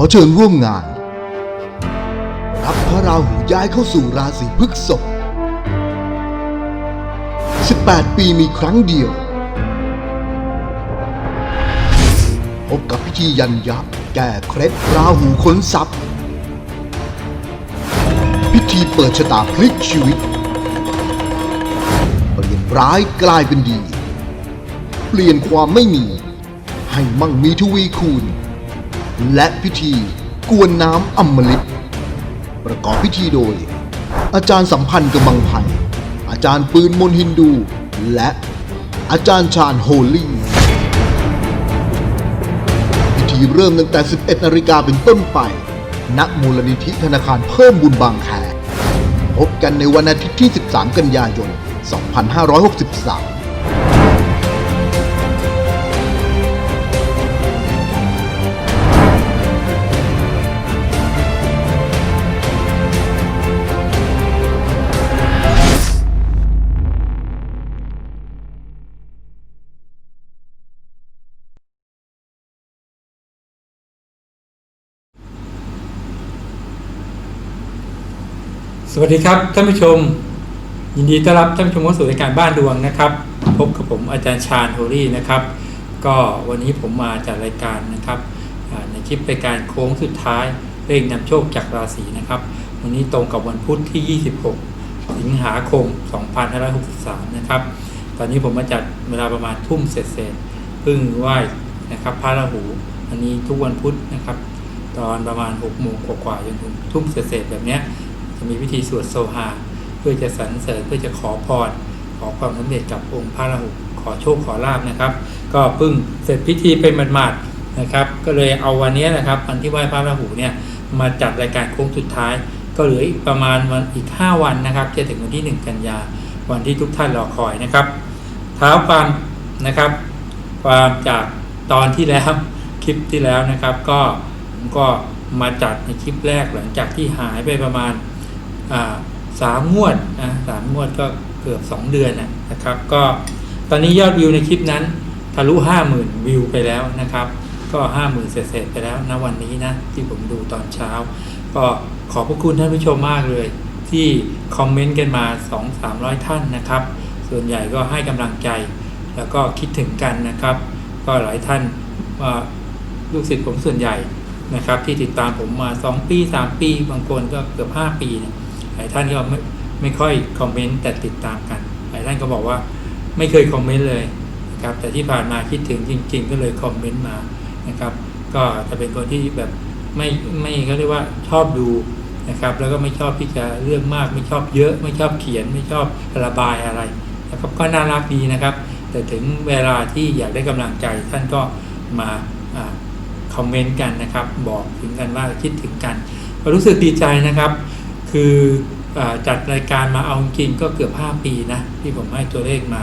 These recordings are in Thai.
อเชิญร่วมงาน รับพระราหูย้ายเข้าสู่ราศีพฤษภ18 ปีมีครั้งเดียว พบกับพิธียันยักษ์แก้เคล็ดราหูค้นทรัพย์ พิธีเปิดชะตาพลิกชีวิต เปลี่ยนร้ายกลายเป็นดี เปลี่ยนความไม่มี ให้มั่งมีทวีคูณ และพิธีกวนน้ำอมฤตประกอบพิธีโดย อาจารย์สัมพันธ์กำบังไพอาจารย์ปืนมนฮินดู และอาจารย์ชาญโฮลี่พิธีเริ่มตั้งแต่ 11 นาฬิกาเป็นต้นไป ณ มูลนิธิธนาคารเพิ่มบุญบางแคพบกันในวันอาทิตย์ที่ 13 กันยายน 2563 วัสดีครับท่านผู้ชม ยินดีต้อนรับท่านผู้ชมเข้าสู่รายการบ้านดวงนะครับ พบกับผมอาจารย์ชาญโฮลี่นะครับ ก็วันนี้ผมมาจัดรายการนะครับในคลิปรายการโค้งสุดท้ายเลขนำโชคจากราศีนะครับ วันนี้ตรงกับวันพุธที่ 26 สิงหาคม 2563 นะครับ ตอนนี้ผมมาจัดเวลาประมาณทุ่มเศษๆเพิ่งไหว้นะครับพระราหูอันนี้ทุกวันพุธนะครับ ตอนประมาณ6โมงกว่าๆจนถึงทุ่มเศษๆแบบนี้ มีพิธีสวดโซฮาเพื่อจะสรรเสริญเพื่อจะขอพรขอความสำเร็จกับองค์พระราหูขอโชคขอลาบนะครับ ก็เพิ่งเสร็จพิธีไปหมาดๆนะครับ ก็เลยเอาวันนี้นะครับวันที่ไหว้พระราหูเนี่ยมาจัดรายการโค้งสุดท้าย ก็เหลืออีกประมาณวันอีก 5 วันนะครับจะถึงวันที่ 1 กันยาวันที่ทุกท่านรอคอยนะครับเท้าความนะครับ ความจากตอนที่แล้วคลิปที่แล้วนะครับ ก็ผมก็มาจัดในคลิปแรกหลังจากที่หายไปประมาณ สามงวดนะสามงวดก็เกือบสองเดือนนะครับ ก็ตอนนี้ยอดวิวในคลิปนั้นทะลุห้าหมื่นวิวไปแล้วนะครับ ก็ห้าหมื่นเศษๆไปแล้วนะวันนี้นะ ที่ผมดูตอนเช้า ก็ขอบพระคุณท่านผู้ชมมากเลย ที่คอมเมนต์กันมา 2 3 0 0 ท่านนะครับ ส่วนใหญ่ก็ให้กำลังใจ แล้วก็คิดถึงกันนะครับ ก็หลายท่านว่าลูกศิษย์ผมส่วนใหญ่นะครับ ที่ติดตามผมมา 2 ปี 3 ปี บางคนก็เกือบ 5 ปีเนี่ย ลายท่านก็ไม่ไม่ค่อยคอมเมนต์แต่ติดตามกันหลายท่านก็บอกว่าไม่เคยคอมเมนต์เลยนะครับแต่ที่ผ่านมาคิดถึงจริง ๆ ก็เลยคอมเมนต์มานะครับ ก็จะเป็นคนที่แบบไม่ไม่เขาเรียกว่าชอบดูนะครับ แล้วก็ไม่ชอบที่จะเรื่องมาก ไม่ชอบเยอะ ไม่ชอบเขียน ไม่ชอบระบายอะไรนะครับก็น่ารักดีนะครับ แต่ถึงเวลาที่อยากได้กำลังใจท่านก็มาอ่าคอมเมนต์กันนะครับ บอกถึงกันว่าคิดถึงกันก็รู้สึกดีใจนะครับ คืออจัดรายการมาเอาจริงก็เกือบ 5 ปีนะ ที่ผมให้ตัวเลขมา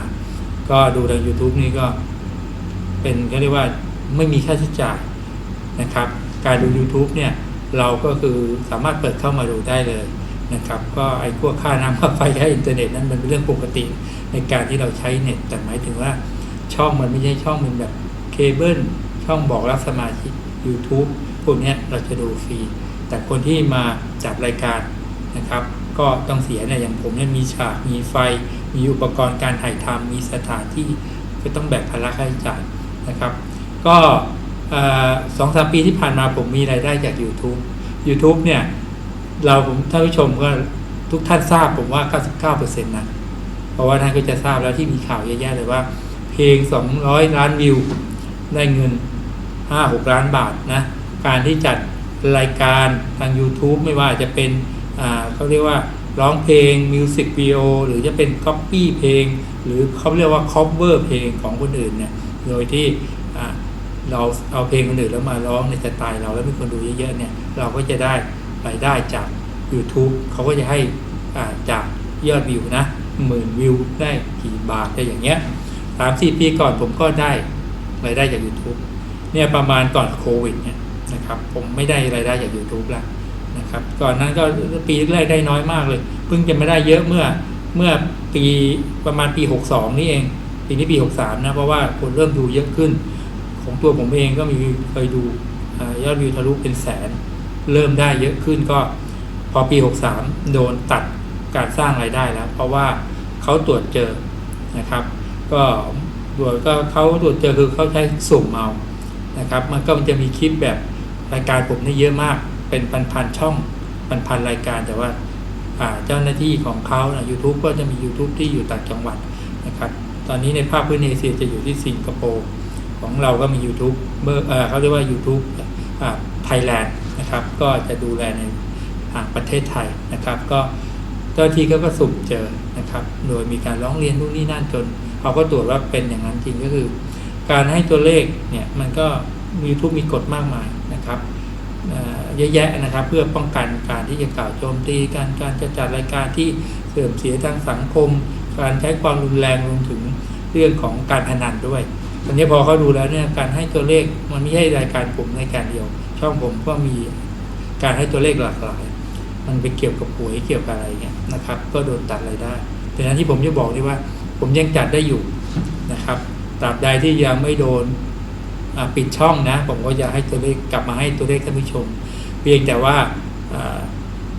ก็ดูทาง YouTube นี่ก็เป็นก็เรียกว่าไม่มีค่าใช้จ่ายนะครับ การดู YouTube เนี่ย เราก็คือสามารถเปิดเข้ามาดูได้เลยนะครับ ก็ไอ้พวกค่าน้ำค่าไฟค่าอินเทอร์เน็ตนั้นมันเป็นเรื่องปกติในการที่เราใช้เน็ต แต่หมายถึงว่าช่องมันไม่ใช่ช่องเป็นแบบเคเบิลช่องบอกรับสมาชิก YouTube พวกนี้เราจะดูฟรี แต่คนที่มาจัดรายการ นะครับ ก็ต้องเสียเนี่ยอย่างผมเนี่ยมีฉากมีไฟ มีอุปกรณ์การถ่ายทำมีสถานที่ก็ต้องแบกภาระค่าใช้จ่ายนะครับ ก็สองสามปีที่ผ่านมาผมมีรายได้จาก YouTube YouTube เนี่ย เราผมท่านผู้ชมก็ทุกท่านทราบผมว่า 99%นะ เพราะว่าท่านก็จะทราบแล้วที่มีข่าวเยอะแยะเลยว่า เพลง 200 ล้านวิว ได้เงิน 5-6 ล้านบาทนะ การที่จัดรายการทาง YouTube ไม่ว่าจะเป็น เขาเรียกว่าร้องเพลงมิวสิกวิดีโอหรือจะเป็นก๊อปปี้เพลง หรือเขาเรียกว่าคอ v เวอร์เพลงของคนอื่นเนี่ยโดยที่เราเอาเพลงคนอื่นแล้วมาร้องในสไตล์เราแล้วมีคนดูเยอะๆเนี่ยเราก็จะได้รายได้จาก YouTube เขาก็จะให้าจากยอดวิวนะหมื่นวิวได้กี่บาทอะไรอย่างเงี้ยสามสี่ปีก่อนผมก็ได้รายได้จาก YouTube เนี่ยประมาณก่อนโควิดเนี่ยนะครับผมไม่ได้รายได้จาก YouTube แล้ว นะครับก่อนนั้นก็ปีแรกได้น้อยมากเลย เพิ่งจะไม่ได้เยอะเมื่อเมื่อปีประมาณปี 62 นี่เอง ปีนี้ปี 63 นะ เพราะว่าคนเริ่มดูเยอะขึ้น ของตัวผมเองก็มีเคยดูอยอดวิวทะลุเป็นแสน เริ่มได้เยอะขึ้นก็พอปี 63 โดนตัดการสร้างรายได้แล้ว เพราะว่าเขาตรวจเจอนะครับ ก็ตรวจก็เขาตรวจเจอคือเขาใช้สุ่มเอานะครับ มันก็จะมีคลิปแบบรายการผมนี่เยอะมาก เป็นพันๆช่องพันๆรายการแต่ว่าเจ้าหน้าที่ของเขานะ YouTube ก็จะมี YouTube ที่อยู่ต่างจังหวัดนะครับ ตอนนี้ในภาคพื้นเอเชียจะอยู่ที่สิงคโปร์ของเราก็มี YouTube เบอร์เอ่อเขาเรียกว่า YouTube ไทยแลนด์นะครับ ก็จะดูแลในทางประเทศไทยนะครับ ก็เจ้าที่ก็ก็สุ่มเจอนะครับ โดยมีการร้องเรียนนู่นนี่นั่นจนเขาก็ตรวจว่าเป็นอย่างนั้นจริงก็คือ การให้ตัวเลขเนี่ยมันก็มีทุกมีกฎมากมายนะครับ เยอะแยะนะครับ เพื่อป้องกันการที่จะกล่าวโจมตีการการจะจัดรายการที่เสื่อมเสียทางสังคม การใช้ความรุนแรงรวมถึงเรื่องของการพนันด้วยตอนนี้พอเขาดูแล้วเนี่ยการให้ตัวเลขมันไม่ใช่รายการผมรายการเดียว ช่องผมก็มีการให้ตัวเลขหลากหลาย มันไปเกี่ยวกับหวยเกี่ยวกับอะไรเงี้ยนะครับ ก็โดนตัดรายได้แต่นั้นที่ผมจะบอกนี่ว่า ผมยังจัดได้อยู่นะครับตราบใดที่ยังไม่โดน ปิดช่องนะ ผมก็จะให้ตัวเลขกลับมาให้ตัวเลขท่านผู้ชม เพียงแต่ว่า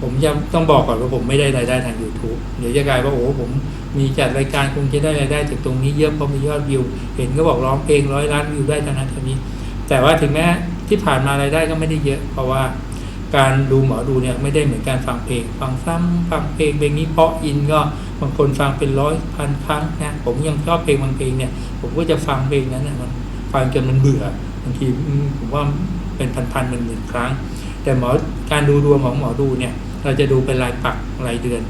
ผมยังต้องบอกก่อนว่าผมไม่ได้รายได้ทาง YouTube เดี๋ยวจะกลายว่าโอ้ผมมีจัดรายการคงจะได้รายได้จากตรงนี้เยอะเพราะมียอดวิว เห็นก็บอกร้องเพลงร้อยล้านวิวได้เท่านั้นเท่านี้ แต่ว่าถึงแม้ที่ผ่านมารายได้ก็ไม่ได้เยอะ เพราะว่าการดูหมอดูเนี่ยไม่ได้เหมือนการฟังเพลง ฟังซ้ำฟังเพลงเพลงนี้เพาะอินก็บางคนฟังเป็นร้อยพันครั้งนะผมยังชอบเพลงบางเพลงเนี่ยผมก็จะฟังเพลงนั้นนะมัน ฟังจนมันเบื่อบางทีผมว่าเป็นพันๆหมื่นๆครั้ง แต่หมอการดูดวงของหมอดูเนี่ย เราจะดูเป็นรายปักรายเดือน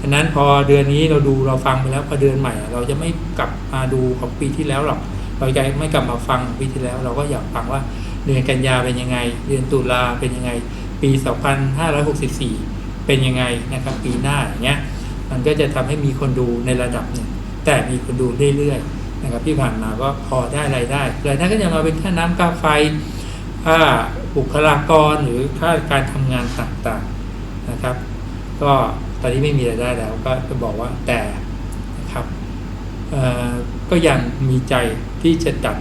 ดังนั้นพอเดือนนี้เราดูเราฟังไปแล้วพอเดือนใหม่ เราจะไม่กลับมาดูของปีที่แล้วหรอกเราจะไม่กลับมาฟังปีที่แล้ว เราก็อยากฟังว่าเดือนกันยาเป็นยังไง เดือนตุลาเป็นยังไง ปี 2564 เป็นยังไงนะครับ ปีหน้าอย่างเงี้ยมันก็จะทำให้มีคนดูในระดับหนึ่งแต่มีคนดูเรื่อยๆ นะครับที่ผ่านมาก็พอได้รายได้รายได้ก็จะมาเป็นค่าน้ำค่าไฟค่าบุคลากรหรือค่าการทำงานต่างๆนะครับ ก็ตอนนี้ไม่มีรายได้แล้วก็จะบอกว่าแต่นะครับก็ยังมีใจที่จะจัด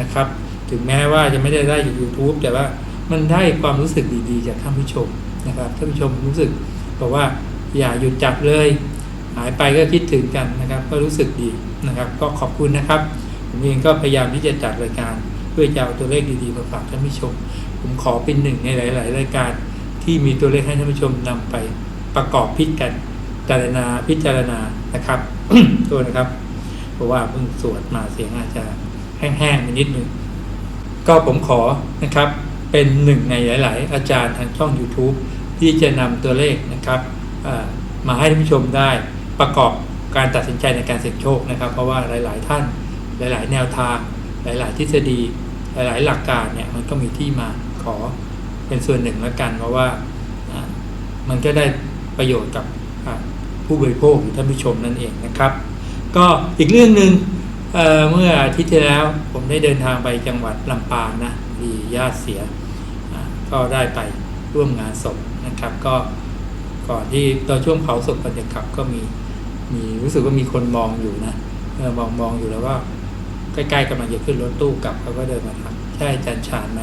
นะครับ ถึงแม้ว่าจะไม่ได้ได้จาก YouTube แต่ว่ามันได้ความรู้สึกดีๆ จากท่านผู้ชมนะครับท่านผู้ชมรู้สึกบอกว่าอย่าหยุดจับเลย หายไปก็คิดถึงกันนะครับ ก็รู้สึกดี นะครับ ก็ขอบคุณนะครับ ผมเองก็พยายามที่จะจัดรายการเพื่อจะเอาตัวเลขดีๆมาฝากท่านผู้ชม ผมขอเป็นหนึ่งในหลาย ๆ รายการที่มีตัวเลขให้ท่านผู้ชมนำไปประกอบพิจารณาพิจารณานะครับตัวนะครับ เพราะว่าเพิ่งสวดมาเสียงอาจจะแห้งๆไปนิดนึง ก็ผมขอนะครับ เป็นหนึ่งในหลาย ๆ อาจารย์ทางช่อง YouTube ที่จะนำตัวเลขนะครับมาให้ท่านผู้ชมได้ประกอบ การตัดสินใจในการเสี่ยงโชคนะครับ เพราะว่าหลาย ๆ ท่านหลาย ๆ แนวทาง หลาย ๆ ทฤษฎี หลาย ๆ หลักการเนี่ยมันก็มีที่มาขอเป็นส่วนหนึ่งแล้วกัน เพราะว่ามันก็ได้ประโยชน์กับผู้บริโภคหรือท่านผู้ชมนั่นเองนะครับ ก็อีกเรื่องหนึ่งเเมื่ออาทิตย์ที่แล้วผมได้เดินทางไปจังหวัดลำปางนะมีญาติเสียก็ได้ไปร่วมงานศพนะครับ ก็ก่อนที่ตอนช่วงเผาศพกันจะกลับก็มี มีรู้สึกว่ามีคนมองอยู่นะเออมองมองอยู่แล้วว่าใกล้ๆกำลังจะขึ้นรถตู้กลับเขาก็เดินมาถามใช่อาจารย์ชาญไหม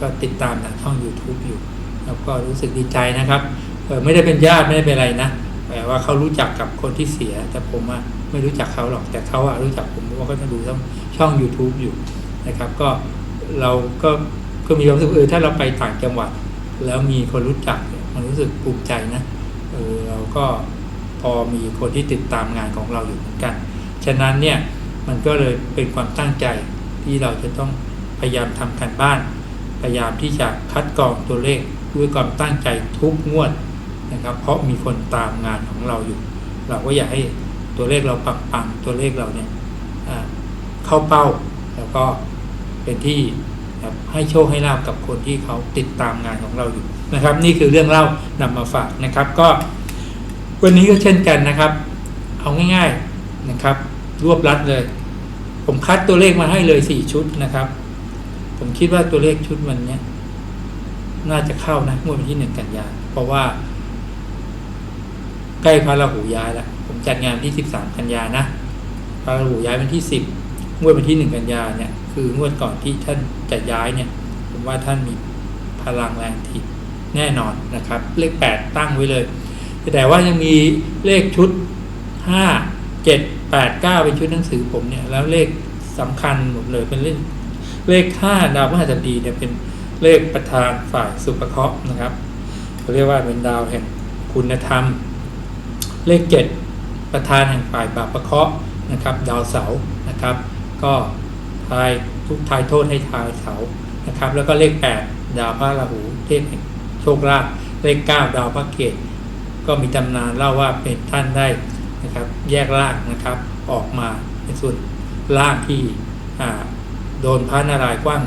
ก็ติดตามทางช่อง YouTube อยู่แล้วก็รู้สึกดีใจนะครับเออไม่ได้เป็นญาติไม่ได้เป็นอะไรนะแต่ว่าเขารู้จักกับคนที่เสีย แต่ผมอะไม่รู้จักเขาหรอกแต่เขาอะรู้จักผมเพราะว่าเขาจะดูช่องช่อง YouTube อยู่นะครับ ก็เราก็ก็มีความรู้สึกเออถ้าเราไปต่างจังหวัด แล้วมีคนรู้จักมันรู้สึกภูมิใจนะเออเราก็ อมีคนที่ติดตามงานของเราอยู่เหมือนกัน ฉะนั้นเนี่ยมันก็เลยเป็นความตั้งใจที่เราจะต้องพยายามทำการบ้าน พยายามที่จะคัดกรองตัวเลขด้วยความตั้งใจทุกงวดนะครับ เพราะมีคนตามงานของเราอยู่ เราก็อยากให้ตัวเลขเราปังๆตัวเลขเราเนี่ยเข้าเป้าแล้วก็เป็นที่ให้โชคให้ลาบกับคนที่เขาติดตามงานของเราอยู่นะครับ นี่คือเรื่องเล่านำมาฝากนะครับ ก็ วันนี้ก็เช่นกันนะครับ เอาง่าย ๆนะครับ รวบรัดเลย ผมคัดตัวเลขมาให้เลยสี่ชุดนะครับ ผมคิดว่าตัวเลขชุดมันเนี้ยน่าจะเข้านะงวดวันที่หนึ่งกันยาเพราะว่า ใกล้พระราหูย้ายแล้วผมจัดงานที่สิบสามกันยานะพระราหูย้ายวันที่สิบงวดวันที่หนึ่งกันยาเนี่ย คืองวดก่อนที่ท่านจะย้ายเนี่ย ผมว่าท่านมีพลังแรงทิแน่นอนนะครับ เลขแปดตั้งไว้เลย แต่ว่ายังมีเลขชุดห้าเจ็ดแปดเก้าเป็นชุดหนังสือผมเนี่ยแล้วเลขสำคัญหมดเลยเป็นเลขเลขห้าดาวพฤหัสบดีเนี่ยเป็นเลขประธานฝ่ายสุภเคราะห์นะครับเขาเรียกว่าเป็นดาวแห่งคุณธรรม เลขเจ็ดประธานแห่งฝ่ายบาปประเคราะห์นะครับ ดาวเสาร์นะครับ ก็ทายทุกทายโทษให้ทายเสาร์นะครับ แล้วก็เลขแปดดาวพระราหูเทพแห่งโชคลาภเลขเก้าดาวพระเกต ก็มีตำนานเล่าว่าเป็นท่านได้นะครับแยกร่างนะครับออกมาเป็นส่วนร่างที่โดนพระนารายณ์กว้าง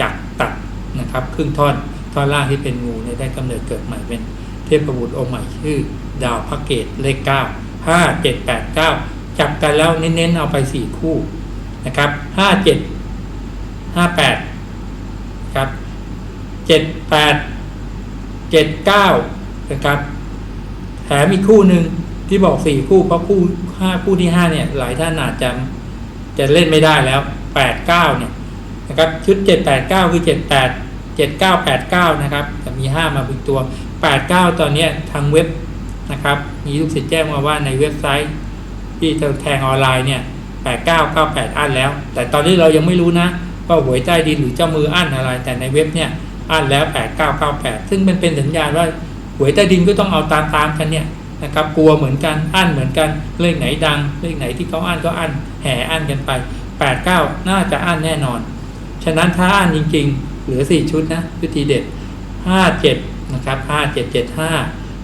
จักตัดนะครับ ครึ่งท่อนท่อนล่างที่เป็นงูเนี่ยได้กำเนิดเกิดใหม่เป็นเทพบุตรองค์ใหม่ชื่อ ดาวพระเกตเลขเก้าห้าเจ็ดแปดเก้าจับกันแล้วเน้นๆเอาไปสี่คู่นะครับห้าเจ็ดห้าแปดครับเจ็ดแปดเจ็ดเก้านะครับ แถมอีกคู่หนึ่งที่บอกสี่คู่เพราะคู่ห้าคู่ที่ห้าเนี่ย หลายท่านอาจจะจะเล่นไม่ได้แล้วแปดเก้าเนี่ยนะครับชุดเจ็ดแปดเก้าคือเจ็ดแปดเจ็ดเก้าแปดเก้านะครับแต่มีห้ามาเป็นตัวแปดเก้าตอนนี้ทางเว็บนะครับ มีลูกศิษย์แจ้งมาว่าในเว็บไซต์ ที่จะแทงออนไลน์เนี่ยแปดเก้าเก้าแปดอันแล้ว แต่ตอนนี้เรายังไม่รู้นะว่าหวยใต้ดินหรือเจ้ามืออันอะไร แต่ในเว็บเนี่ยอันแล้วแปดเก้าเก้าแปดซึ่งมันเป็นสัญญาณว่า หวยใต้ดินก็ต้องเอาตามตามๆกันเนี่ยนะครับกลัวเหมือนกันอั้นเหมือนกันเลขไหนดังเลขไหนที่เขาอั้นก็อั้นแห่อั้นกันไปแปดเก้าน่าจะอั้นแน่นอน ฉะนั้นถ้าอั้นจริง ๆ เหลือสี่ชุดนะวิธีเด็ดห้าเจ็ดนะครับห้าเจ็ดเจ็ดห้า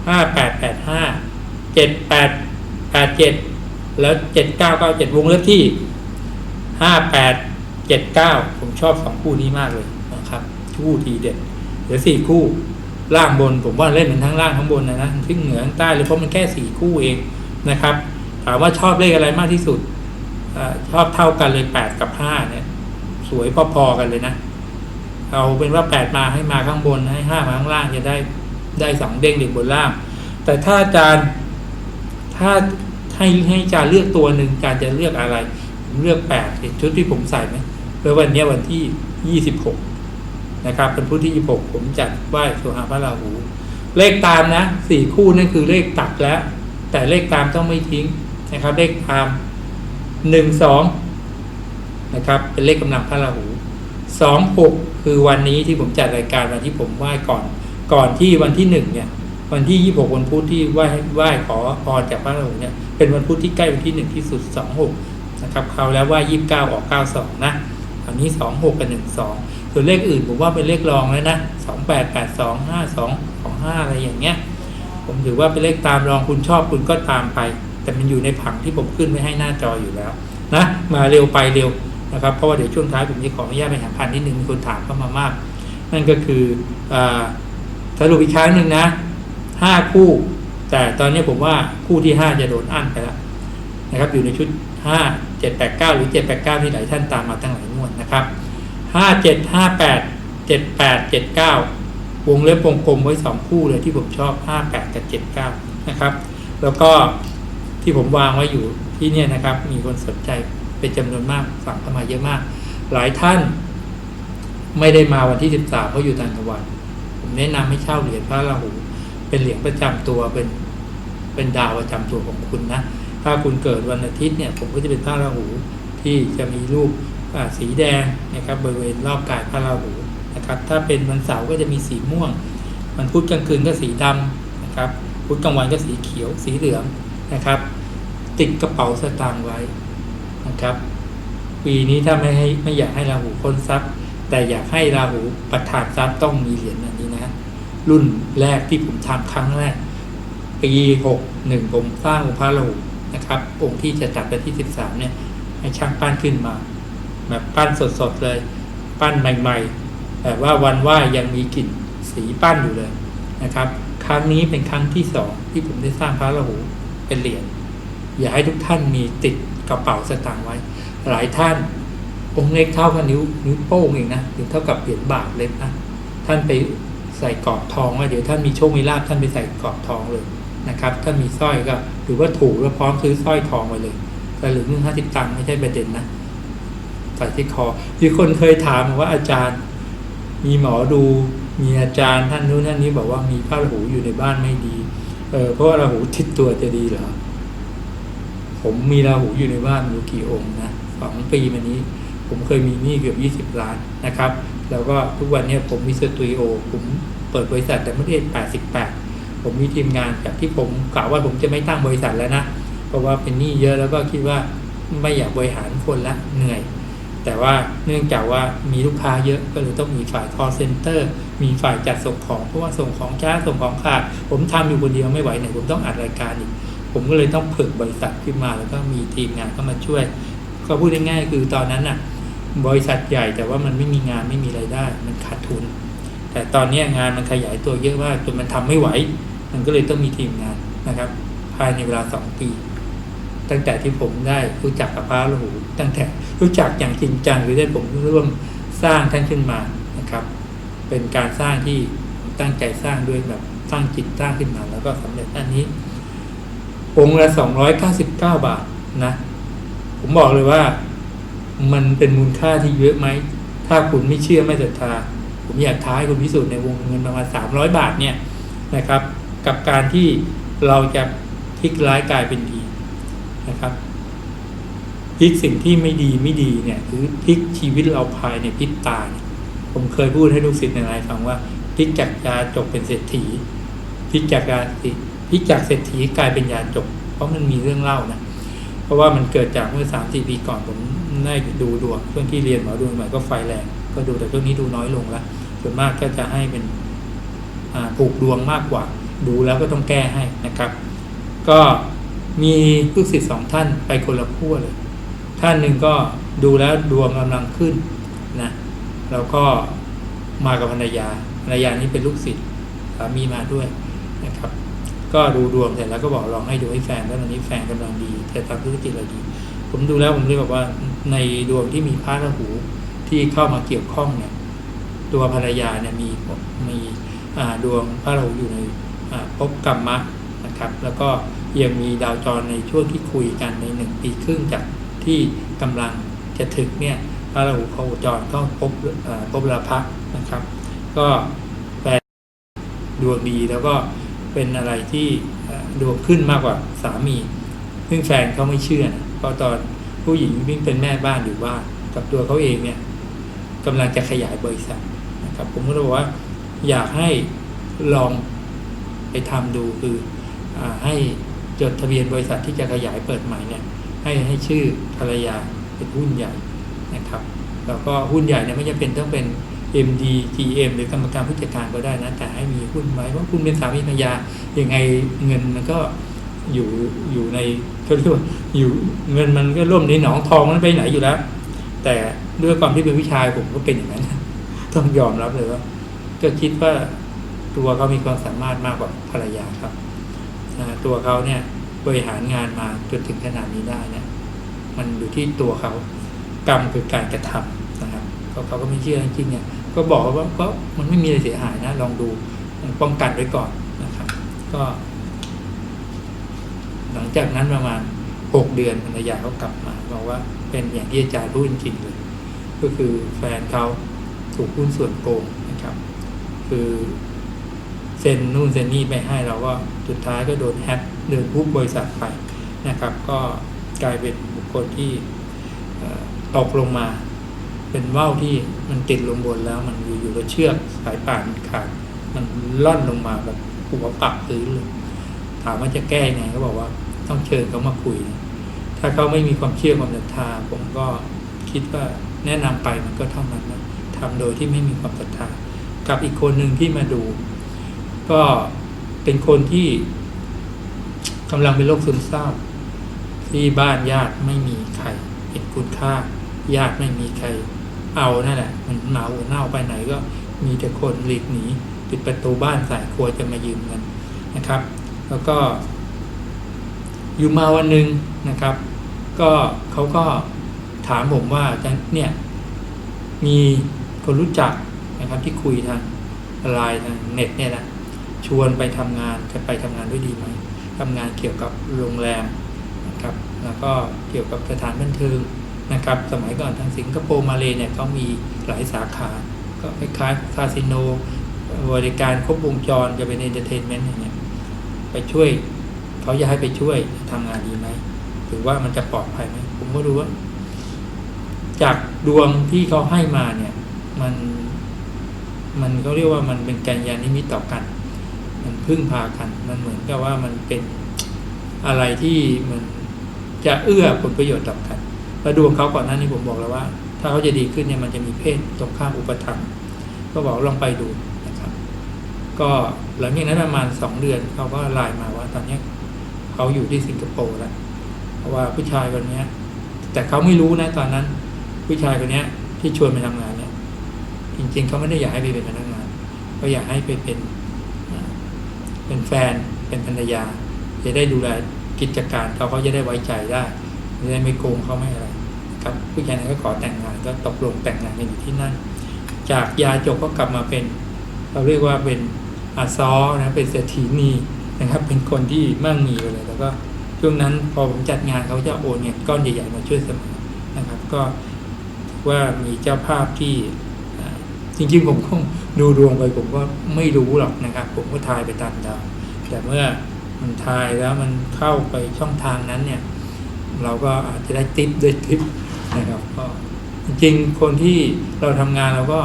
ห้าแปดแปดห้าเจ็ดแปดแปดเจ็ดแล้วเจ็ดเก้าเก้าเจ็ดวงเล็บที่ห้าแปดเจ็ดเก้าผมชอบสองคู่นี้มากเลยนะครับ คู่ทีเด็ด เหลือสี่คู่ ล่างบนผมว่าเล่นเป็นทั้งล่างทั้งบนนะนะทั้งเหนือทั้งใต้เลยเพราะมันแค่สี่คู่เองนะครับ ถามว่าชอบเลขอะไรมากที่สุดอชอบเท่ากันเลยแปดกับห้าเนี่ย สวยพอๆกันเลยนะเอาเป็นว่าแปดมาให้มาข้างบนให้ห้ามาข้างล่างจะได้ได้สองเด้งเด็กบนล่าง แต่ถ้าอาจารย์ถ้าให้ให้อาจารย์เลือกตัวหนึ่งอาจารย์จะเลือกอะไร เลือกแปดชุดที่ผมใส่ไหมเพื่อวันนี้วันที่ยี่สิบหก นะครับเป็นผู้ที่ 26 ผมจัดไหว้สุหาพระราหู เลขตามนะสี่คู่นั่นคือเลขตัดแล้ว แต่เลขตามต้องไม่ทิ้งนะครับ เลขตามหนึ่งสองนะครับเป็นเลขกำลังพระราหูสองหกคือวันนี้ที่ผมจัดรายการวันที่ผมไหว้ก่อน ก่อนที่วันที่หนึ่งเนี่ยวันที่ยี่หกวันพุธที่ไหว้ไหว้ขอพรจากพระราหูเนี่ยเป็นวันพุธที่ใกล้วันที่หนึ่งที่สุดสองหกนะครับเขาวแล้วว่ายี่สิบเก้าออกเก้าสองนะอันนี้สองหกกับหนึ่งสอง ส่วนเลขอื่นผมว่าเป็นเลขรองแล้วนะสองแปดแปดสองห้าสองสองห้าอะไรอย่างเงี้ย ผมถือว่าเป็นเลขตามรองคุณชอบคุณก็ตามไป แต่มันอยู่ในผังที่ผมขึ้นไว้ให้หน้าจออยู่แล้วนะมาเร็วไปเร็วนะครับเพราะว่าเดี๋ยวช่วงท้ายผมจะขออนุญาตไปหาพันนิดนึงมีคนถามเข้ามามาก นั่นก็คืออสรุปอีกครั้งหนึ่งนะห้าคู่ แต่ตอนนี้ผมว่าคู่ที่ห้าจะโดนอั้นไปแล้วนะครับอยู่ในชุดห้าเจ็ดแปดเก้าหรือเจ็ดแปดเก้าที่หลายท่านตามมาตั้งหลายงวดนะครับ ห้าเจ็ดห้าแปดเจ็ดแปดเจ็ดเก้าวงเล็บวงกลมไว้สองคู่เลยที่ผมชอบห้าแปดกับเจ็ดเก้านะครับ แล้วก็ที่ผมวางไว้อยู่ที่เนี่ยนะครับ มีคนสนใจเป็นจำนวนมากสั่งเข้ามาเยอะมาก หลายท่าน ไม่ได้มาวันที่สิบสามเพราะอยู่ต่างจังหวัดผมแนะนำให้เช่าเหรียญพระราหูเป็นเหรียญประจำตัวเป็นเป็นดาวประจำตัวของคุณนะ ถ้าคุณเกิดวันอาทิตย์เนี่ย ผมก็จะเป็นพระราหูที่จะมีรูป สีแดงนะครับบริเวณรอบกายพระราหูนะครับถ้าเป็นวันเสาร์ก็จะมีสีม่วงวันพุธกลางคืนก็สีดำนะครับพุธกลางวันก็สีเขียวสีเหลืองนะครับ ติดกระเป๋าสตางค์ไว้นะครับปีนี้ถ้าไม่ให้ไม่อยากให้ราหูพ้นทรัพย์ แต่อยากให้ราหูประทานทรัพย์ต้องมีเหรียญอันนี้นะรุ่นแรกที่ผมทำครั้งแรกปีหกหนึ่งผมสร้างองค์พระราหูนะครับองค์ที่จะจัดไปที่สิบสามเนี่ยให้ช่างปั้นขึ้นมา แบบปั้นสดๆเลย ปั้นใหม่ๆแต่ว่าวันไหว้ยังมีกลิ่นสีปั้นอยู่เลยนะครับ ครั้งนี้เป็นครั้งที่สองที่ผมได้สร้างพระราหูเป็นเหรียญอยากให้ทุกท่านมีติดกระเป๋าสตางค์ไว้ หลายท่าน องค์เล็กเท่ากับนิ้วนิ้วโป้งเองนะหรือเท่ากับเหรียญบาทเล็กนะท่านไปใส่กรอบทองไว้เดี๋ยวท่านมีโชคมีลาภท่านไปใส่กรอบทองเลยนะครับ ถ้ามีสร้อยก็หรือว่าถูกแล้วพร้อมซื้อสร้อยทองไปเลยแต่หรือเงินห้าสิบตังค์ไม่ใช่ประเด็นนะ ใส่ที่คอมีคนเคยถามว่าอาจารย์ มีหมอดูมีอาจารย์ท่านนู้นท่านนี้บอกว่ามีพระราหูอยู่ในบ้านไม่ดี เออเพราะว่าราหูทิศตัวจะดีเหรอผมมีราหูอยู่ในบ้านอยู่กี่องค์นะสองปีมานี้ ผมเคยมีหนี้เกือบยี่สิบล้านนะครับ แล้วก็ทุกวันนี้ผมมีสตูดิโอผมเปิดบริษัทแต่ไม่ได้แปดสิบแปดผมมีทีมงานจากที่ผมกล่าวว่าผมจะไม่ตั้งบริษัทแล้วนะ เพราะว่าเป็นหนี้เยอะแล้วก็คิดว่าไม่อยากบริหารคนละเหนื่อย แต่ว่าเนื่องจากว่ามีลูกค้าเยอะก็เลยต้องมีฝ่าย call center มีฝ่ายจัดส่งของเพราะว่าส่งของช้าส่งของขาด ผมทำอยู่คนเดียวไม่ไหวเนี่ยผมต้องอัดรายการอีก ผมก็เลยต้องเพิกบริษัทขึ้นมาแล้วก็มีทีมงานเข้ามาช่วย ก็พูดง่ายๆคือตอนนั้นน่ะบริษัทใหญ่แต่ว่ามันไม่มีงานไม่มีไรายได้ มันขาดทุน แต่ตอนนี้งานมันขยายตัวเยอะมากจนมันทำไม่ไหว มันก็เลยต้องมีทีมงานนะครับ ภายในเวลาสองปี ตั้งแต่ที่ผมได้รู้จักกับพระราหูตั้งแต่รู้จักอย่างจริงจังหรือได้ผมร่วมสร้างท่านขึ้นมานะครับ เป็นการสร้างที่ตั้งใจสร้างด้วยแบบสร้างจิตสร้างขึ้นมาแล้วก็สำเร็จอันนี้องค์ละสองร้อยเก้าสิบเก้าบาทนะ ผมบอกเลยว่ามันเป็นมูลค่าที่เยอะไหม ถ้าคุณไม่เชื่อไม่ศรัทธา ผมอยากท้าให้คุณพิสูจน์ในวงเงินประมาณสามร้อยบาทเนี่ยนะครับ กับการที่เราจะพลิกร้ายกลายเป็นดี นะครับพลิกสิ่งที่ไม่ดีไม่ดีเนี่ยคือพลิกชีวิตเราภายในพริบตายผมเคยพูดให้ลูกศิษย์ในรายฟังว่าพลิกจากยาจกเป็นเศรษฐีพลิกจากยาติพลิกจากเศรษฐีกลายเป็นยาจก เพราะมันมีเรื่องเล่านะเพราะว่ามันเกิดจากเมื่อสามสี่ปีก่อนผมได้ดูดวงช่วงที่เรียนหมอดูใหม่ก็ไฟแรงก็ดูแต่ช่วงนี้ดูน้อยลงล้วส่วนมากก็จะให้เป็นผูกดวงมากกว่า ดูแล้วก็ต้องแก้ให้นะครับ ก็ มีลูกศิษย์สองท่านไปคนละขั้วเลย ท่านหนึ่งก็ดูแล้วดวงกำลังขึ้นนะแล้วก็มากับภรรยาภรรยานี้เป็นลูกศิษย์สามีมาด้วยนะครับ ก็ดูดวงเสร็จแล้วก็บอกลองให้ดูให้แฟนแล้ววันนี้แฟนกำลังดีแต่ทำธุรกิจเราดี ผมดูแล้วผมเลยบอกว่าในดวงที่มีพระราหูที่เข้ามาเกี่ยวข้องเนี่ยตัวภรรยาเนี่ยมีมีดวงพระราหูอยู่ในภพกรรมะนะครับ แล้วก็ ยังมีดาวจรในช่วงที่คุยกันในหนึ่งปีครึ่งจากที่กำลังจะถึงเนี่ยพระราหูโคจรเข้าพบพบราพะนะครับ ก็แฟนดวงดีแล้วก็เป็นอะไรที่ดวงขึ้นมากกว่าสามี ซึ่งแฟนเขาไม่เชื่อเพราะตอนผู้หญิงวิ่งเป็นแม่บ้านอยู่บ้านกับตัวเขาเองเนี่ยกำลังจะขยายบริษัทนะครับ ผมก็เลยบอกว่า อยากให้ลองไปทำดูคืออให้ จดทะเบียนบริษัทที่จะขยายเปิดใหม่เนี่ยให้ให้ชื่อภรรยาเป็นหุ้นใหญ่นะครับ แล้วก็หุ้นใหญ่เนี่ยไม่จำเป็นต้องเป็น MD GM หรือกรรมการผู้จัดการก็ได้นะ แต่ให้มีหุ้นไว้เพราะคุณเป็นสามีภรรยายังไงเงินมันก็อยู่อยู่ในเขาเรียกว่าอยู่เงินมันก็ร่วมในหนองทองมันไปไหนอยู่แล้ว แต่ด้วยความที่เป็นวิชายผมก็เป็นอย่างนั้นต้องยอมรับเลยว่าก็คิดว่าตัวเขามีความสามารถมากกว่าภรรยาครับ ตัวเขาเนี่ยบริหารงานมาจนถึงขนาดนี้ได้เนี่ยมันอยู่ที่ตัวเขากรรมคือการกระทำนะครับเขาเขาก็ไม่เชื่อจริงๆเนี่ยก็บอกว่าก็มันไม่มีอะไรเสียหายนะ ลองดูป้องกันไว้ก่อนนะครับ ก็ หลังจากนั้นประมาณหกเดือนภรรยาเขากลับมาบอกว่าเป็นอย่างที่อาจารย์พูดจริงๆเลย ก็คือแฟนเขาถูกหุ้นส่วนโกงนะครับ คือ ซ็นนู่นเซ็นนี่ไปให้เราก็สุดท้ายก็โดนแฮกเดินพุบบริษัทไปนะครับ ก็กลายเป็นบุคคลที่ตกลงมา เป็นว่าวที่มันติดลงบนแล้วมันอยู่ๆก็เชือกสายป่านขาดมันล่อนลงมาแบบหัวปักพื้นเลยถามว่าจะแก้ยังไงเขาบอกว่าต้องเชิญเขามาคุย ถ้าเขาไม่มีความเชื่อความศรัทธาผมก็คิดว่าแนะนำไปมันก็เท่านั้นนะทำโดยที่ไม่มีความศรัทธากับอีกคนหนึ่งที่มาดู ก็เป็นคนที่กำลังเป็นโรคซึมเศร้า ที่บ้านญาติไม่มีใครเห็นคุณค่า ญาติไม่มีใครเอานั่นแหละมันหมาหัวเน่าไปไหนก็มีแต่คนหลีกหนีปิดประตูบ้านใส่ครัวจะมายืมเงินนะครับ แล้วก็ อยู่มาวันหนึ่งนะครับ ก็เขาก็ถามผมว่าจะเนี่ยมีคนรู้จักนะครับที่คุยทางไลน์ทางเน็ตเนี่ยนะ ชวนไปทำงานจะไปทำงานด้วยดีไหมทำงานเกี่ยวกับโรงแรมนะครับแล้วก็เกี่ยวกับสถานบันเทิงนะครับ สมัยก่อนทางสิงคโปร์มาเลเนี่ยเขามีหลายสาขา ก็คล้ายๆคาสิโนบริการครบวงจรจะเป็นเอนเตอร์เทนเมนต์อย่างเงี้ยไปช่วยเขาจะให้ไปช่วยทำงานดีไหมหรือว่ามันจะปลอดภัยไหมผมก็รู้ว่า จากดวงที่เขาให้มาเนี่ย มัน มันเขาเรียกว่ามันเป็นการยานิมิตต่อกัน มันพึ่งพากันมันเหมือนกับว่ามันเป็นอะไรที่มันจะเอื้อผลประโยชน์ต่อกันแล้วดวงเขาก่อนหน้านี้ผมบอกแล้วว่า ถ้าเขาจะดีขึ้นเนี่ยมันจะมีเพศตรงข้ามอุปถัมก็บอกลองไปดูนะครับ ก็หลังจากนั้นประมาณสองเดือนเขาก็ไลน์มาว่าตอนนี้เขาอยู่ที่สิงคโปร์แล้วเพราะว่าผู้ชายคนนี้แต่เขาไม่รู้นะตอนนั้น ผู้ชายคนนี้ที่ชวนไปทำงานเนี่ย จริง ๆเขาไม่ได้อยากให้ไปเป็นพนักงานเขาอยากให้ไปเป็น เป็นแฟนเป็นภรรยา จะได้ดูแลกิจการเขาเขาจะได้ไว้ใจได้จะได้ไม่โกงเขาไม่อะไรครับผู้ชายนั้นก็ขอแต่งงานก็ตกลงแต่งงานกันอยู่ที่นั่น จากยาจกก็กลับมาเป็น เราเรียกว่าเป็นอาซอนะเป็นเศรษฐีนีนะครับ เป็นคนที่มั่งมีเลยแล้วก็ช่วงนั้นพอผมจัดงานเขาจะโอนเงินก้อนใหญ่ๆมาช่วยเสมอนะครับ ก็ว่ามีเจ้าภาพที่จริงๆผมก็ ดูดวงไปผมก็ไม่รู้หรอกนะครับ ผมก็ทายไปตามดาวแต่เมื่อมันทายแล้วมันเข้าไปช่องทางนั้นเนี่ย เราก็อาจจะได้ติปด้วยติปนะครับก็จริงคนที่เราทำงานเราก็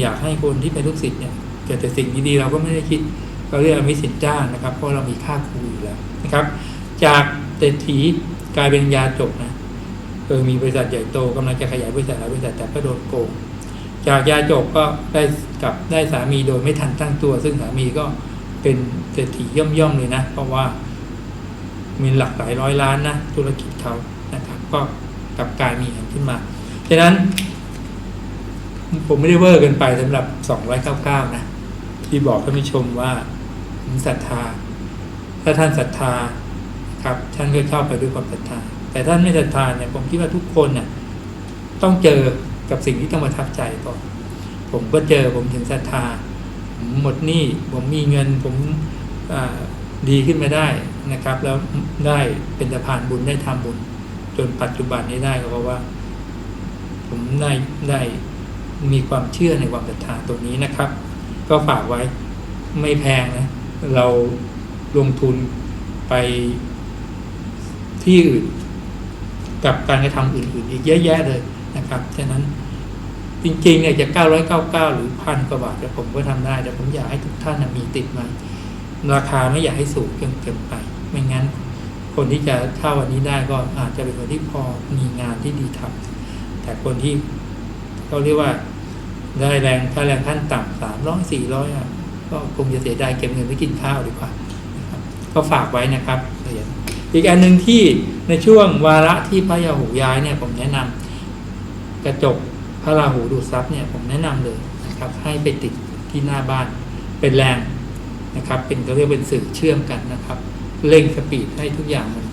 อยากให้คนที่เป็นลูกศิษย์เนี่ยเกิดแต่สิ่งดีๆเราก็ไม่ได้คิดเราเรียกมิสินจ้างนะครับ เพราะเรามีค่าครูอยู่แล้วนะครับ จากเศรษฐีกลายเป็นยาจกนะเออมีบริษัทใหญ่โตกำลังจะขยายบริษัทหลายบริษัทแต่ก็โดนโกง จากยาจกก็ได้กับได้สามีโดยไม่ทันตั้งตัว ซึ่งสามีก็เป็นเศรษฐีย่อมๆเลยนะ เพราะว่ามีหลักหลายร้อยล้านนะธุรกิจเขานะครับ ก็กลับกลายมีเงินขึ้นมาฉะนั้น ผมไม่ได้เวอร์เกินไปสำหรับ 299 นะ ที่บอกท่านผู้ชมว่าผมศรัทธา ถ้าท่านศรัทธาครับท่านก็เข้าไปด้วยความศรัทธา แต่ท่านไม่ศรัทธาเนี่ยผมคิดว่าทุกคนเนี่ยต้องเจอ กับสิ่งที่ต้องประทับใจก่อนผมก็เจอผมถึงศรัทธาหมดหนี้ผมมีเงินผมดีขึ้นมาได้นะครับ แล้วได้เป็นสะพานบุญได้ทำบุญ จนปัจจุบันนี้ได้ก็เพราะว่า ผมได้ได้มีความเชื่อในความศรัทธาตรงนี้นะครับ ก็ฝากไว้ไม่แพงนะ เราลงทุนไปที่อื่น กับการกระทำอื่นๆ อีกเยอะแยะเลย นะครับฉะนั้นจริงๆเนี่ยจะ 999 หรือพันกว่าบาทแต่ผมก็ทำได้ แต่ผมอยากให้ทุกท่านมีติดมา ราคาไม่อยากให้สูงเกินเกินไป ไม่งั้น คนที่จะเข้าวันนี้ได้ก็อาจจะเป็นคนที่พอมีงานที่ดีทำแต่คนที่เขาเรียกว่าได้แรงค่าแรงขั้นต่ำสามร้อยสี่ร้อยอะก็คงจะเสียดายเก็บเงินไว้กินข้าวดีกว่า ก็ฝากไว้นะครับ อีกอันหนึ่งที่ในช่วงวาระที่พระราหูย้ายเนี่ยผมแนะนำ กระจกพระราหูดูดซับเนี่ยผมแนะนำเลยนะครับให้ไปติดที่หน้าบ้านเป็นแรงนะครับ เป็นก็เรียกเป็นสื่อเชื่อมกันนะครับเร่งสปีดให้ทุกอย่างมัน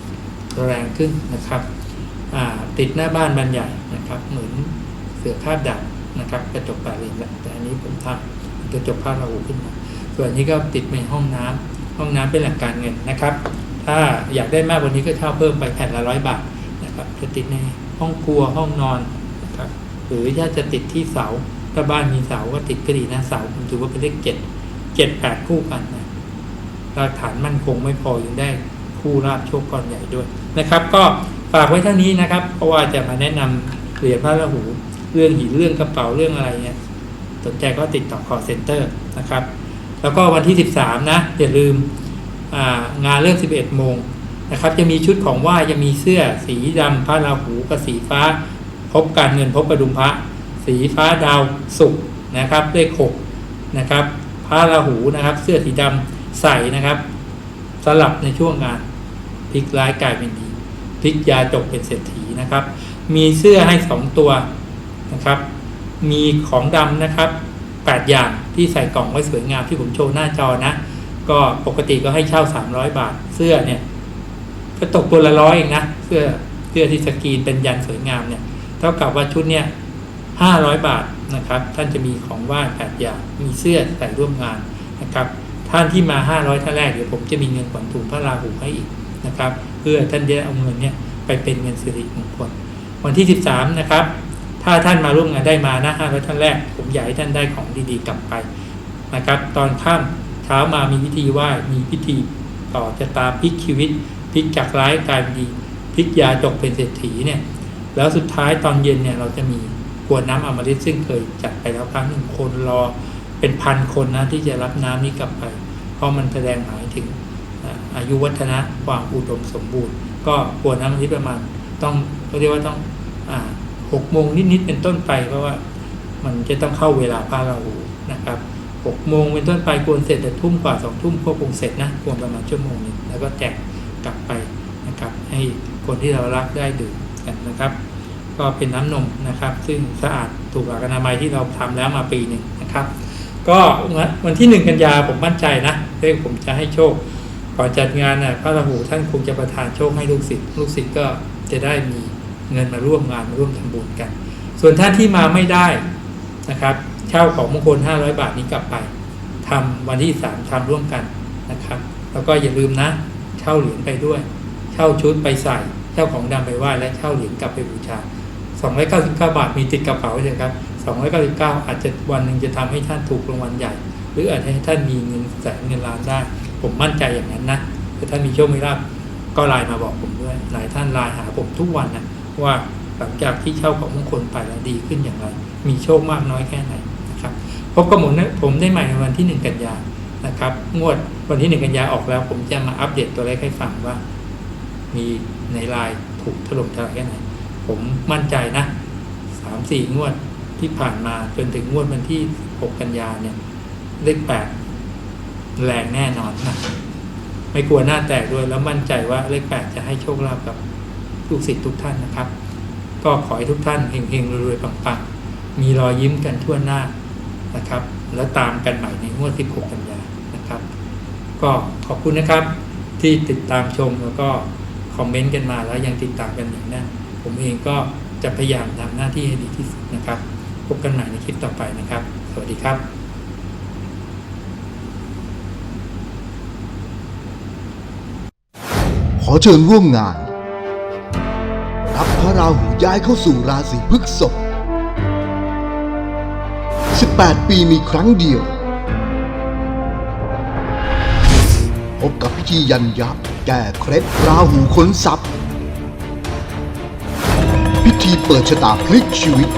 แรงขึ้นนะครับติดหน้าบ้านบานใหญ่นะครับ เหมือนเสือคาบดาบนะครับ กระจกแปดเหลี่ยมแหละแต่อันนี้ผมทำกระจกพระราหูขึ้นมาส่วนนี้ก็ติดในห้องน้ำห้องน้ำเป็นหลักการเงินนะครับ ถ้าอยากได้มากกว่านี้ก็เช่าเพิ่มไปแผ่นละร้อยบาทนะครับจะติดในห้องครัวห้องนอน หรือถ้าจะติดที่เสาถ้าบ้านมีเสาก็ติดก็ดีนะเสาผมถือว่าเป็นเลขเจ็ดเจ็ดแปดคู่กันนะรากฐานมั่นคงไม่พอยังได้คู่ราบโชคก้อนใหญ่ด้วยนะครับ ก็ฝากไว้เท่านี้นะครับ เพราะว่าจะมาแนะนำเหรียญพระราหู เรื่องหินเรื่องกระเป๋าเรื่องอะไรเนี่ยสนใจก็ติดต่อ call center นะครับ แล้วก็วันที่ 13 นะอย่าลืมางานเริ่ม 11 โมงนะครับ จะมีชุดของว่าจะมีเสื้อสีดำพระราหูกับสีฟ้า พบการเงินพบกระดุมพระ สีฟ้าดาวสุกนะครับเลข6นะครับพระราหูนะครับ เสื้อสีดำใส่นะครับ สลับในช่วงงานพลิกร้ายกลายเป็นดีพลิกยาจกเป็นเศรษฐีนะครับ มีเสื้อให้สองตัวนะครับ มีของดำนะครับ8อย่างที่ใส่กล่องไว้สวยงามที่ผมโชว์หน้าจอนะ ก็ปกติก็ให้เช่า 300 บาท เสื้อเนี่ยก็ตกตัวละร้อยเองนะเสื้อเสื้อที่สกรีนเป็นยันสวยงามเนี่ย ท่ากับว่าชุดเนี่ย500บาทนะครับ ท่านจะมีของไหว้8อย่างมีเสื้อใส่ร่วมงานนะครับ ท่านที่มา500ท่านแรกเดี๋ยวผมจะมีเงินขวัญถุงพระราหูให้อีกนะครับ เพื่อท่านจะเอาเงินเนี่ยไปเป็นเงินสิริมงคลวันที่13นะครับ ถ้าท่านมาร่วมงานได้มานะห้าร้อยท่านแรก ผมอยากให้ท่านได้ของดีๆกลับไปนะครับ ตอนค่ำเช้ามามีพิธีไหว้มีพิธีต่อชะตาพลิกชีวิตพลิกจากร้ายกลายเป็นดีพลิกยาจกเป็นเศรษฐีเนี่ย แล้วสุดท้ายตอนเย็นเนี่ยเราจะมีกวนน้ำอมฤตซึ่งเคยจัดไปแล้วครั้งหนึ่งคนรอเป็นพันคนนะที่จะรับน้ำนี้กลับไป เพราะมันแสดงหมายถึงอายุวัฒนะความอุดมสมบูรณ์ ก็กวนน้ำอมฤตประมาณต้องเขาเรียกว่าต้องหกโมงนิดๆเป็นต้นไปเพราะว่ามันจะต้องเข้าเวลาพระราหูนะครับหกโมงเป็นต้นไปกวนเสร็จแต่ทุ่มกว่าสองทุ่มก็คงเสร็จนะกวนประมาณชั่วโมงนึงแล้วก็แจกกลับไปนะครับให้คนที่เรารักได้ดื่ม กันนะครับ ก็เป็นน้ำนมนะครับ ซึ่งสะอาดถูกหลักอนามัยที่เราทำแล้วมาปีหนึ่งนะครับ ก็วันที่หนึ่งกันยาผมมั่นใจนะเรื่องผมจะให้โชคก่อนจัดงานน่ะพระราหูท่านคงจะประทานโชคให้ลูกศิษย์ลูกศิษย์ก็จะได้มีเงินมาร่วมงานมาร่วมทำบุญกัน ส่วนท่านที่มาไม่ได้นะครับเช่าของมงคล 500 บาทนี้กลับไปทำวันที่สามทำร่วมกันนะครับ แล้วก็อย่าลืมนะ เช่าเหรียญไปด้วย เช่าชุดไปใส่ เช่าของดำไปไหว้และเช่าเหรียญกลับไปบูชา 299 บาทมีติดกระเป๋าเลยครับ 299 อาจจะวันหนึ่งจะทำให้ท่านถูกรางวัลใหญ่ หรืออาจจะให้ท่านมีเงินแสนเงินล้านได้ ผมมั่นใจอย่างนั้นนะแต่ถ้านมีโชคมีลาภก็ไลน์มาบอกผมด้วย หลายท่านไลน์หาผมทุกวันนะว่าหลังจากที่เช่าของมงคลไปแล้วดีขึ้นอย่างไร มีโชคมากน้อยแค่ไหนนะครับพบกับผมนะผมได้ใหม่ในวันที่หนึ่งกันยานะครับ งวดวันที่หนึ่งกันยาออกแล้ว ผมจะมาอัปเดตตัวเลขให้ฟังว่า มี ในไลน์ถูกถล่มทลายแค่ไหน ผมมั่นใจนะสามสี่งวดที่ผ่านมาจนถึงงวดวันที่หกกันยาเนี่ยเลขแปดแรงแน่นอนนะไม่กลัวหน้าแตกด้วยแล้วมั่นใจว่าเลขแปดจะให้โชคลาภกับลูกศิษย์ทุกท่านนะครับ ก็ขอให้ทุกท่านเฮงๆรวยๆปังๆ มีรอยยิ้มกันทั่วหน้านะครับ แล้วตามกันใหม่ในงวด 16 กันยานะครับ ก็ขอบคุณนะครับที่ติดตามชมแล้วก็ คอมเมนต์กันมาแล้วยังติดตามกันอย่างแน่นผมเองก็จะพยายามทำหน้าที่ให้ดีที่สุดนะครับ พบกันใหม่ในคลิปต่อไปนะครับ สวัสดีครับขอเชิญร่วมงาน รับพระราหูย้ายเข้าสู่ราศีพฤษภ 18 ปีมีครั้งเดียว บกับพิธียันยักษ์แก้เคล็ดราหูค้นทรัพย์ พิธีเปิดชะตาพลิกชีวิต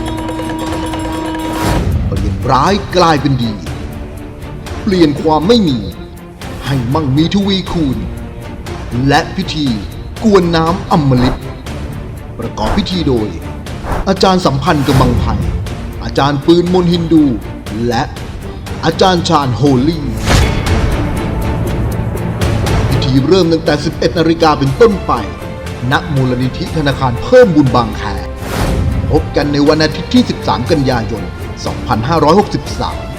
เปลี่ยนร้ายกลายเป็นดี เปลี่ยนความไม่มี ให้มั่งมีทวีคูณ และพิธีกวนน้ำอมฤตประกอบพิธีโดย อาจารย์สัมพันธ์กำบังพันธ์อาจารย์ปืนมนฮินดู และอาจารย์ชาญโฮลี่ ธีเริ่มตั้งแต่ 11 นาฬิกาเป็นต้นไป ณ มูลนิธิธนาคารเพิ่มบุญบางแคพบกันในวันอาทิตย์ที่ 13 กันยายน 2563